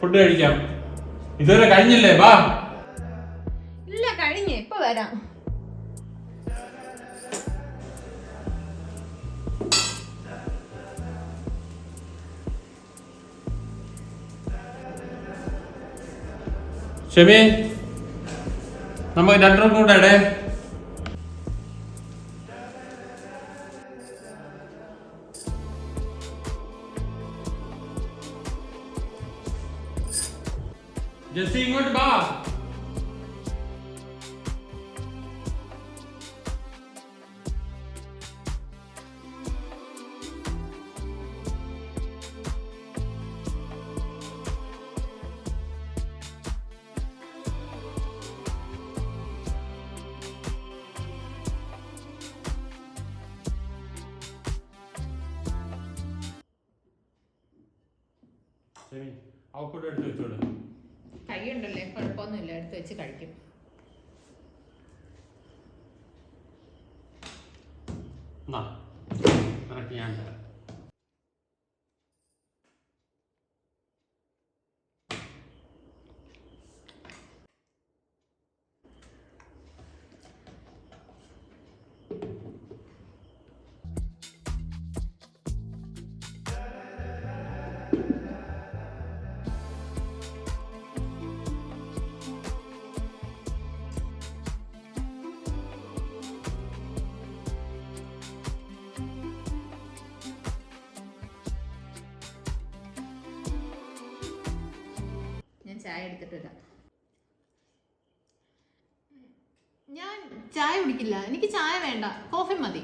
Food കഴിക്കാം. ഇതുവരെ കഴിഞ്ഞില്ലേ? ബാ. ഇല്ല കഴിഞ്ഞ്. ഇപ്പൊ വരാം. ഷെബി നമുക്ക് രണ്ടും കൂടെ ഇടേ. ജെസ്സി ഇങ്ങോട്ട് ബാ. ഷെബി അവക്കൂടെ എടുത്ത് വെച്ചോളൂ. കൈ ഉണ്ടല്ലേ കുഴപ്പമൊന്നുമില്ല. എടുത്ത് വെച്ച് കഴിക്കും. ഞാൻ ചായ കുടിക്കില്ല. എനിക്ക് ചായ വേണ്ട. കോഫി മതി.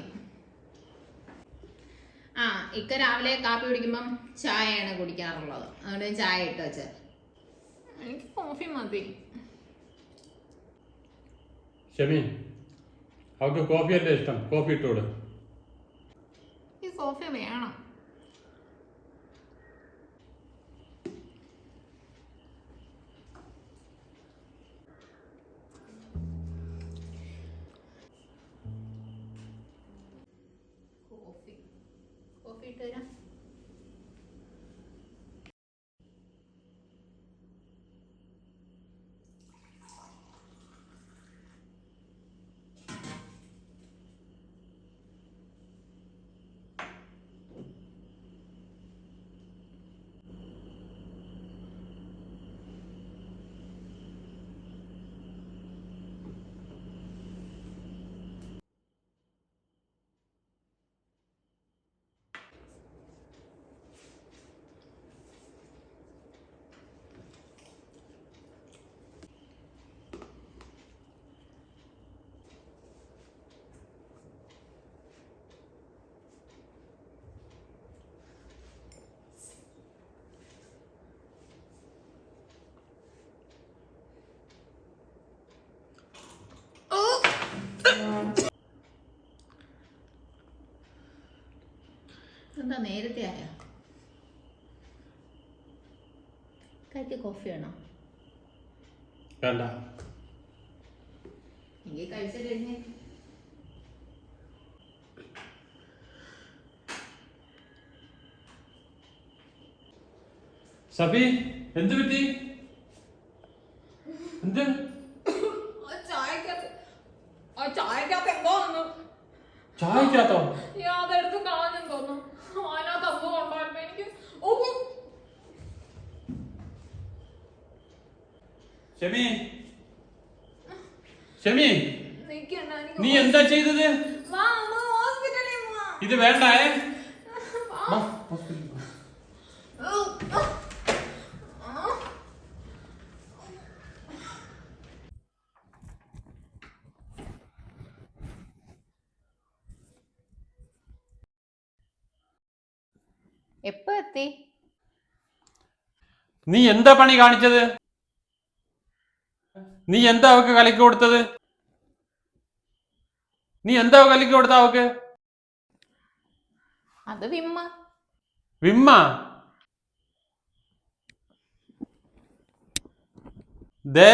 ആ ഇക്ക രാവിലെ കാപ്പി കുടിക്കുമ്പം ചായയാണ് കുടിക്കാറുള്ളത്. അതുകൊണ്ട് ഞാൻ ചായ ഇട്ട് വെച്ച്. എനിക്ക് കോഫി മതി. ഷെമി അവർക്ക് കോഫി അല്ലേ ഇഷ്ടം? കോഫി ഇട്ടോട്? ഈ കോഫി വേണം. കോഫി എന്താ നേരത്തെ ആയ? കൈക്ക് കോഫി ആണോ വേണ്ട. എനിക്ക് കഴിച്ചു കഴിഞ്ഞ്. സബി എന്ത് പറ്റി? എന്ത്? ആ ചായക്കകത്ത് എന്തോ വന്നു. ചായക്കകത്തോ? അതെടുത്ത് കളഞ്ഞെന്ന് തോന്നുന്നു. അതിനകത്ത് എന്തോ ഉണ്ടായിരുന്നു. എനിക്ക് ഷെമി. ഷെമി. നീ എന്താ ചെയ്തത്? ഇത് വേണ്ടേ ഏ വാ. വാ, ഹോസ്പിറ്റലിൽ പോ. ഓ, ഓ. ആ. എപ്പോ എത്തി? നീ എന്താ പണി കാണിച്ചത്? നീ എന്താ അവക്ക് കലക്കി കൊടുത്തത്? നീ എന്താ കലക്കി കൊടുത്ത അവക്ക്? അത് വിമ്മ. വിമ്മ? ദേ.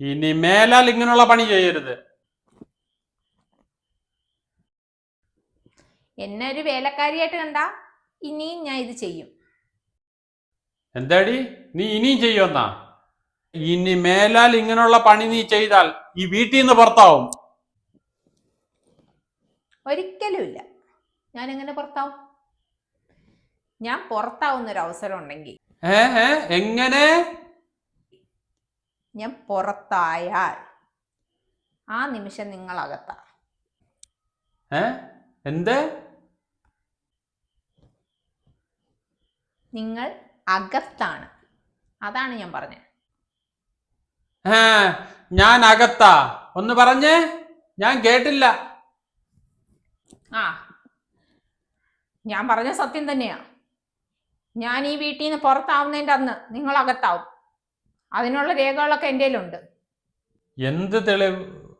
ഇനി മേലാൽ ഇങ്ങനെയുള്ള പണി ചെയ്യരുത്. എന്നെ ഒരു വേലക്കാരിയായിട്ട് കണ്ട ഇനിയും ഞാൻ ഇത് ചെയ്യും. എന്താടി? നീ ഇനിയും ചെയ്യുമെന്നാ ഇനി മേലാൽ ഇങ്ങനെയുള്ള പണി നീ ചെയ്താൽ ഈ വീട്ടിൽ നിന്ന് പുറത്താവും. ഒരിക്കലുമില്ല ഞാൻ എങ്ങനെ പുറത്താവും? ഞാൻ പുറത്താവുന്ന ഒരു അവസരം ഉണ്ടെങ്കിൽ എങ്ങനെ? ഞാൻ പുറത്തായാൽ ആ നിമിഷം നിങ്ങൾ അകത്താ എന്ത്? നിങ്ങൾ അകത്താണ്. അതാണ് ഞാൻ പറഞ്ഞത് ഞാൻ അകത്താ. ഒന്ന് പറഞ്ഞേ. ഞാൻ കേട്ടില്ല. ആ ഞാൻ പറഞ്ഞ സത്യം തന്നെയാ. ഞാൻ ഈ വീട്ടിൽ നിന്ന് പുറത്താവുന്നതിന്റെ അന്ന് നിങ്ങൾ അകത്താവും. അതിനുള്ള രേഖകളൊക്കെ എന്റെ ഉണ്ട് എന്ത് തെളിവ്?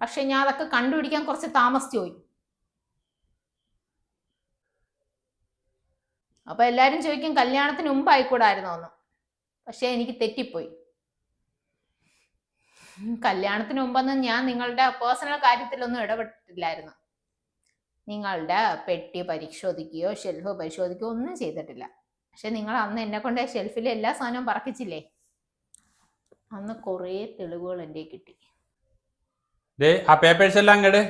പക്ഷെ ഞാൻ അതൊക്കെ കണ്ടുപിടിക്കാൻ കുറച്ച് താമസിച്ചു പോയി. അപ്പൊ എല്ലാരും ചോദിക്കും കല്യാണത്തിന് മുമ്പ് ആയിക്കൂടായിരുന്നോ എന്ന്? പക്ഷെ എനിക്ക് തെറ്റിപ്പോയി. കല്യാണത്തിന് മുമ്പൊന്നും ഞാൻ നിങ്ങളുടെ പേഴ്സണൽ കാര്യത്തിലൊന്നും ഇടപെട്ടിട്ടില്ലായിരുന്നു നിങ്ങളുടെ പെട്ടി പരിശോധിക്കുകയോ ഷെൽഫ് പരിശോധിക്കുകയോ ഒന്നും ചെയ്തിട്ടില്ല. പക്ഷെ നിങ്ങൾ അന്ന് എന്നെ കൊണ്ട് ഷെൽഫിലെ എല്ലാ സാധനവും പറക്കിച്ചില്ലേ? അന്ന് കുറേ തെളിവുകൾ എന്റെ കിട്ടി. ആ പേപ്പേഴ്സ് എല്ലാം അങ്ങട്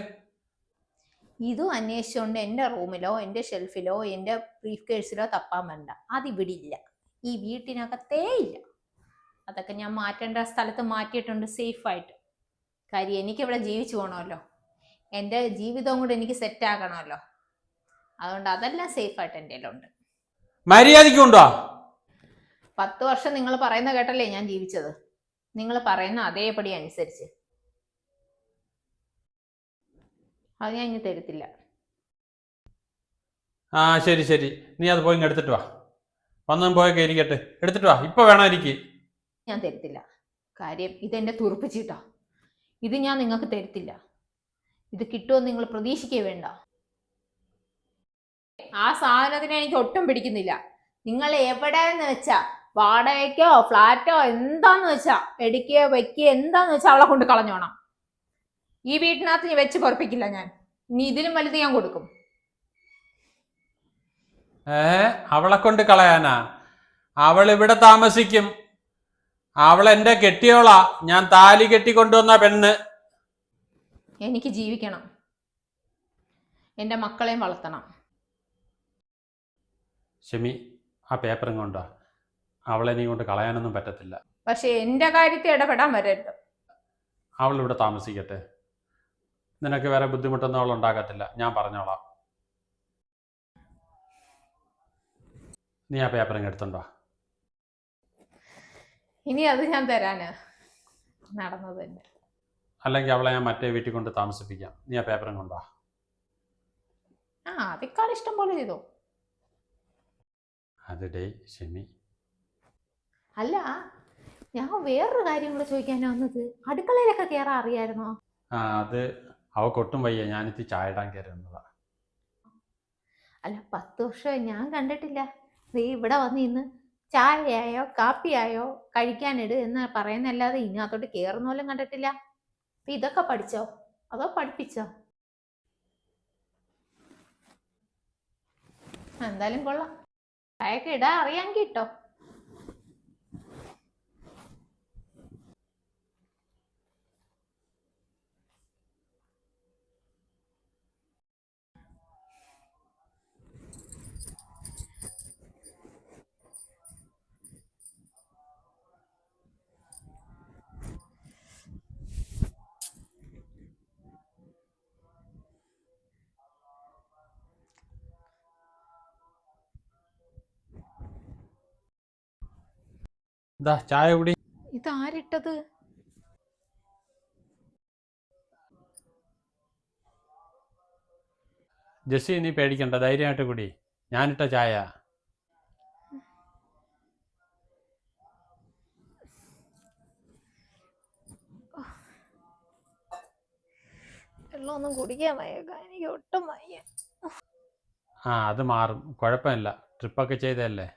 ഇതും അന്വേഷിച്ചുകൊണ്ട് എന്റെ റൂമിലോ എന്റെ ഷെൽഫിലോ എന്റെ ബ്രീഫ് കേഴ്സിലോ തപ്പാൻ വേണ്ട അതിവിടെ ഇല്ല ഈ വീട്ടിനകത്തേ ഇല്ല. അതൊക്കെ ഞാൻ മാറ്റേണ്ട സ്ഥലത്ത് മാറ്റിയിട്ടുണ്ട് സേഫായിട്ട്. കാര്യം എനിക്കിവിടെ ജീവിച്ചു പോകണമല്ലോ എന്റെ ജീവിതവും കൂടെ എനിക്ക് സെറ്റ് ആക്കണമല്ലോ അതുകൊണ്ട് അതെല്ലാം സേഫായിട്ട് എന്റെ ഉണ്ട് മര്യാദയ്ക്ക് കൊണ്ടുവാ. പത്ത് വർഷം നിങ്ങൾ പറയുന്ന കേട്ടല്ലേ ഞാൻ ജീവിച്ചത്? നിങ്ങൾ പറയുന്ന അതേപടി അനുസരിച്ച്. അത് ഞാൻ ഇനി തരത്തില്ല. ആ ശരി ശരി. നീ അത് പോയി ഇങ്ങ് എടുത്തിട്ട് വാ. വന്നും പോയൊക്കെ ഇരിക്കട്ടെ. എടുത്തിട്ട് വാ. ഇപ്പൊ വേണം എനിക്ക്. ഞാൻ തരത്തില്ല. കാര്യം ഇതെന്റെ തുറപ്പിച്ചിട്ടാ. ഇത് ഞാൻ നിങ്ങൾക്ക് തരത്തില്ല. ഇത് കിട്ടുമെന്ന് നിങ്ങൾ പ്രതീക്ഷിക്കേ വേണ്ട. ആ സാധനത്തിനെ എനിക്ക് ഒട്ടും പിടിക്കുന്നില്ല. നിങ്ങൾ എവിടെയെന്ന് വെച്ചാ? വാടകയ്ക്കോ ഫ്ലാറ്റോ എന്താന്ന് വെച്ചാ? എടുക്കുകയോ വെക്കുകയോ എന്താന്ന് വെച്ചാ അവളെ കൊണ്ട് കളഞ്ഞോണം. ഈ വീട്ടിനകത്ത് ഞാൻ വെച്ച് പൊറപ്പിക്കില്ല ഞാൻ. നീ ഇതിലും വലുത് ഞാൻ കൊടുക്കും. ഏ? അവളെ കൊണ്ട് കളയാനാ? അവൾ ഇവിടെ താമസിക്കും. അവൾ എന്റെ കെട്ടിയോളാ. ഞാൻ താലി കെട്ടി കൊണ്ടുവന്ന പെണ്ണ്. എനിക്ക് ജീവിക്കണം. എന്റെ മക്കളെയും വളർത്തണം. ഷെമി ആ പേപ്പറും കൊണ്ടാ അവളെ നീ കൊണ്ട് കളയാനൊന്നും പറ്റത്തില്ല. പക്ഷെ എന്റെ കാര്യത്തിൽ ഇടപെടാൻ വരരുത്. അവൾ ഇവിടെ താമസിക്കട്ടെ. നിനക്ക് വേറെ ബുദ്ധിമുട്ടൊന്നും അവൾ ഉണ്ടാകത്തില്ല ഞാൻ പറഞ്ഞോളാം. നീ ആ പേപ്പറും എടുത്തുണ്ടോ ഇനി അത് ഞാൻ തരാന് നടന്നത് തന്നെ. അല്ലെങ്കിൽ അവളെ ഞാൻ മറ്റേ വീട്ടിൽ കൊണ്ട് താമസിപ്പിക്കാം. നീ ആ പേപ്പറും കൊണ്ടോ ആ അതിക്കാൾ ഇഷ്ടം പോലെ ചെയ്തോ. അത് ഡേ ഷെമി. അല്ല ഞാൻ വേറൊരു കാര്യം കൂടെ ചോദിക്കാനാ വന്നത്. അടുക്കളയിലൊക്കെ കയറാൻ അറിയായിരുന്നോ? ആ അത് അവക്കൊട്ടും വയ്യ. ഞാനിത്തി ചായ ഇടാൻ കയറുന്നതാ അല്ല പത്ത് വർഷമായി ഞാൻ കണ്ടിട്ടില്ല. നീ ഇവിടെ വന്ന് ഇന്ന് ചായയായോ കാപ്പിയായോ കഴിക്കാനിട് എന്ന് പറയുന്നല്ലാതെ ഇതിനകത്തോട്ട് കയറുന്ന പോലും കണ്ടിട്ടില്ല. ഇതൊക്കെ പഠിച്ചോ? അതോ പഠിപ്പിച്ചോ? എന്തായാലും കൊള്ളാം. ചായയൊക്കെ ഇടാൻ അറിയാൻ കേട്ടോ. ഇതാ ചായ കുടി. ഇതാരിട്ടത്? ജസ്സി നീ പേടിക്കണ്ട ധൈര്യമായിട്ട് കുടി. ഞാനിട്ട ചായ. വെള്ളമൊന്നും കുടിക്കാൻ വയ്യ എനിക്ക് ഒട്ടും വയ്യ. ആ അത് മാറും. കുഴപ്പമില്ല. ട്രിപ്പൊക്കെ ചെയ്തതല്ലേ?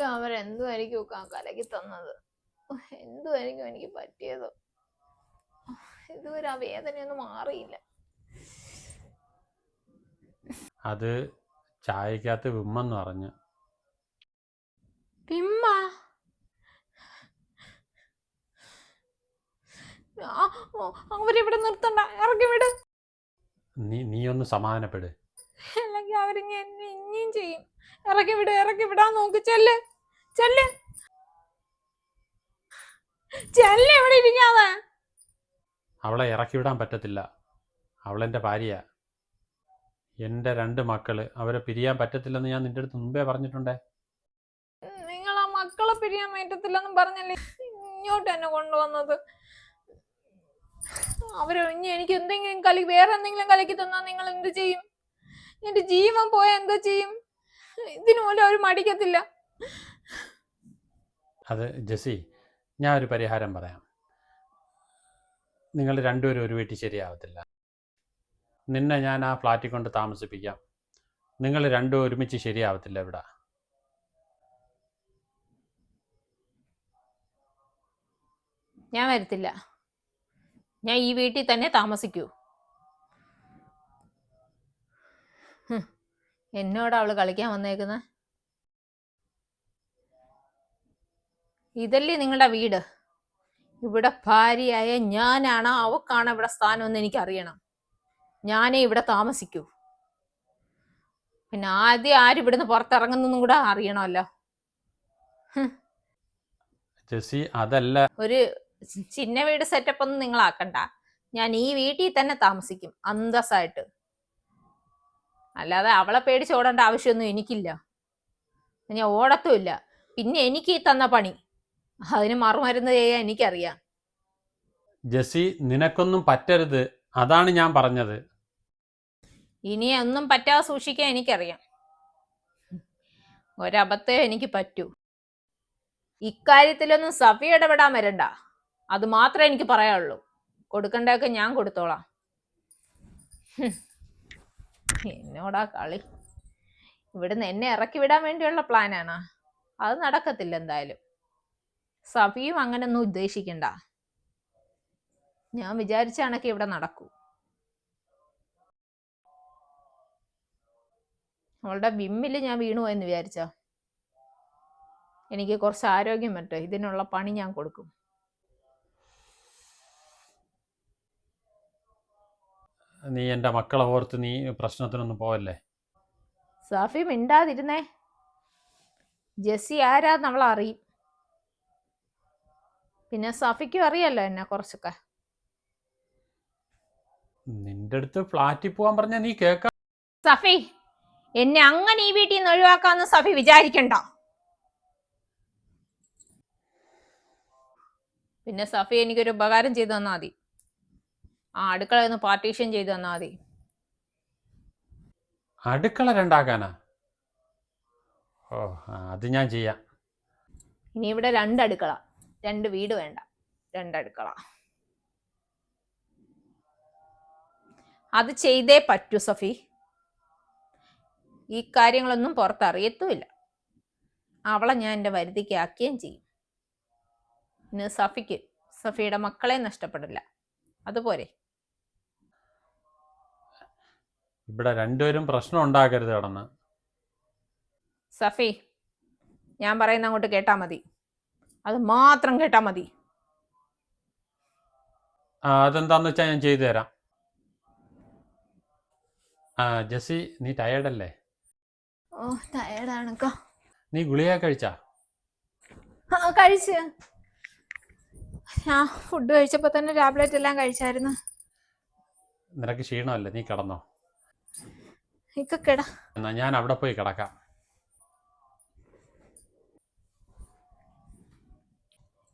എങ്കിലും അവരെന്തുമായിരിക്കും ഒക്കെ കലക്കി തന്നത്? എന്തുമായിരിക്കും എനിക്ക് പറ്റിയത്? ഇതുവരെ ആ വേദനയൊന്നും മാറിയില്ല. അത് ചായക്കകത്ത് വിമ്മെന്ന് പറഞ്ഞു. ആ, ഓ, അവരിവിടെ നിർത്തണ്ട. ഇറങ്ങി വിട് നീ നീ ഒന്ന് സമാധാനപ്പെട്. അല്ലെങ്കിൽ അവരിങ്ങ എന്നെ ഇനിയും ചെയ്യും. ഇറക്കി വിട ഇറക്കി വിടാൻ നോക്ക് ചെല്ല് ചെല്ല്. ചെല്ല് എവിടെ ഇരിക്കാതെ. അവളെ ഇറക്കി വിടാൻ പറ്റത്തില്ല. അവളെന്റെ ഭാര്യ എന്റെ രണ്ട് മക്കൾ. അവരെ പിരിയാൻ പറ്റത്തില്ലെന്ന് ഞാൻ നിന്റെ അടുത്ത് മുമ്പേ പറഞ്ഞിട്ടുണ്ടേ? നിങ്ങൾ ആ മക്കളെ പിരിയാൻ പറ്റത്തില്ലെന്നും പറഞ്ഞല്ലേ ഇങ്ങോട്ട് എന്നെ കൊണ്ടുവന്നത്? അവരൊഴിഞ്ഞ് എനിക്ക് എന്തെങ്കിലും കളി വേറെ എന്തെങ്കിലും കളിക്ക് തന്നാൽ നിങ്ങൾ എന്ത് ചെയ്യും? എന്റെ ജീവൻ പോയാൽ എന്താ ചെയ്യും? ഇതിനു മൂലം അവർ മടിക്കത്തില്ല. അത് ജെസി ഞാൻ ഒരു പരിഹാരം പറയാം. നിങ്ങൾ രണ്ടുപേരും ഒരു വീട്ടിൽ ശരിയാവത്തില്ല. നിന്നെ ഞാൻ ആ ഫ്ലാറ്റിൽ കൊണ്ട് താമസിപ്പിക്കാം. നിങ്ങൾ രണ്ടും ഒരുമിച്ച് ശരിയാവത്തില്ല ഇവിടെ. ഞാൻ വരത്തില്ല. ഞാൻ ഈ വീട്ടിൽ തന്നെ താമസിക്കൂ. എന്നോട് അവൾ കളിക്കാൻ വന്നേക്കുന്ന? ഇതല്ലേ നിങ്ങളുടെ വീട്? ഇവിടെ ഭാര്യയായ ഞാനാണ് അവക്കാണ് ഇവിടെ സ്ഥാനം എന്ന് എനിക്ക് അറിയണം ഞാനേ ഇവിടെ താമസിക്കൂ. പിന്നെ ആദ്യം ആരും ഇവിടുന്ന് പുറത്തിറങ്ങുന്നെന്നും കൂടെ അറിയണമല്ലോ. ജെസി അതല്ല. ഒരു ചിന്ന വീട് സെറ്റപ്പ് ഒന്നും നിങ്ങൾ ആക്കണ്ട ഞാൻ ഈ വീട്ടിൽ തന്നെ താമസിക്കും അന്തസ്സായിട്ട്. അല്ലാതെ അവളെ പേടിച്ച് ഓടേണ്ട ആവശ്യമൊന്നും എനിക്കില്ല. ഞാൻ ഓടത്തുമില്ല. പിന്നെ എനിക്ക് ഈ തന്ന പണി. അതിന് മറുമരുന്ന് ചെയ്യാൻ എനിക്കറിയാം. ജസി നിനക്കൊന്നും പറ്റരുത്. അതാണ് ഞാൻ പറഞ്ഞത്. ഇനി ഒന്നും പറ്റാതെ സൂക്ഷിക്കാൻ എനിക്കറിയാം. ഒരബദ്ധം എനിക്ക് പറ്റൂ. ഇക്കാര്യത്തിലൊന്നും സഫി ഇടപെടാൻ വരണ്ട. അത് മാത്രമേ എനിക്ക് പറയാനുള്ളൂ. കൊടുക്കണ്ടൊക്കെ ഞാൻ കൊടുത്തോളാം. എന്നോടാ കളി. ഇവിടുന്ന് എന്നെ ഇറക്കി വിടാൻ വേണ്ടിയുള്ള പ്ലാനാണ് അത് നടക്കത്തില്ല എന്തായാലും. സഫിയും അങ്ങനൊന്നും ഉദ്ദേശിക്കണ്ട. ഞാൻ വിചാരിച്ച കണക്ക് ഇവിടെ നടക്കൂ. അവളുടെ വിമ്മിൽ ഞാൻ വീണു എന്ന് വിചാരിച്ചോ? എനിക്ക് കുറച്ച് ആരോഗ്യം പറ്റോ ഇതിനുള്ള പണി ഞാൻ കൊടുക്കും. നീ എന്റെ മക്കളെ ഓർത്ത് നീ പ്രശ്നത്തിനൊന്നും പോവല്ലേ? സഫി മിണ്ടാതിരുന്നേ. ജെസ്സി ആരാ നമ്മൾ അറിയും. പിന്നെ സഫിക്കും അറിയാലോ എന്നെ കുറച്ചൊക്കെ. നിന്റെ അടുത്ത് ഫ്ലാറ്റിൽ പോവാൻ പറഞ്ഞ നീ കേക്ക സഫി എന്നെ അങ്ങനെ ഈ വീട്ടിൽ നിന്ന് ഒഴിവാക്കാന്ന് സഫി വിചാരിക്കണ്ട. പിന്നെ സഫി എനിക്കൊരു ഉപകാരം ചെയ്തു തന്നാ മതി. ആ അടുക്കള ഒന്ന് പാർട്ടീഷൻ ചെയ്ത് തന്നാ മതി. അടുക്കള രണ്ടാക്കാനാ? ഓ ആ, അത് ഞാൻ ചെയ്യാം. ഇനി ഇവിടെ രണ്ട് അടുക്കള. രണ്ട് വീട് വേണ്ട. രണ്ട് അടുക്കള. അത് ചെയ്തേ പറ്റൂ സഫി. ഈ കാര്യങ്ങളൊന്നും പുറത്തറിയത്തുമില്ല. അവളെ ഞാൻ എന്റെ വരുതിക്ക് ആക്കുകയും ചെയ്യും. ഇന്ന് സഫിക്ക് സഫിയുടെ മക്കളെ നഷ്ടപ്പെടില്ല. അതുപോലെ ഇവിടെ രണ്ടുപേരും പ്രശ്നം ഉണ്ടാക്കരുത് കടന്ന്. സഫി ഞാൻ പറയുന്ന അങ്ങോട്ട് കേട്ടാ മതി. അത് മാത്രം കേട്ടാ മതി. ആ അതെന്താന്ന് വെച്ചാൽ ഞാൻ ചെയ്തു തരാം. ആ ജെസ്സി നീ ടയേർഡല്ലേ ഓ ടയർഡാണക്ക നീ ഗുളിക കഴിച്ചാ? ആ കഴിച്ച്. ഞാൻ ഫുഡ് കഴിച്ചപ്പോ തന്നെ ടാബ്ലറ്റ് എല്ലാം കഴിച്ചായിരുന്നു. നിനക്ക് ക്ഷീണമല്ലേ? നീ കിടന്നോ. കിട എന്നാ ഞാൻ അവിടെ പോയി കിടക്കാം.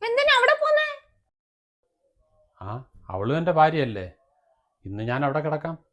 എന്തിനാ അവിടെ പോന്നേ? ആ അവളും എന്റെ ഭാര്യയല്ലേ. ഇന്ന് ഞാൻ അവിടെ കിടക്കാം.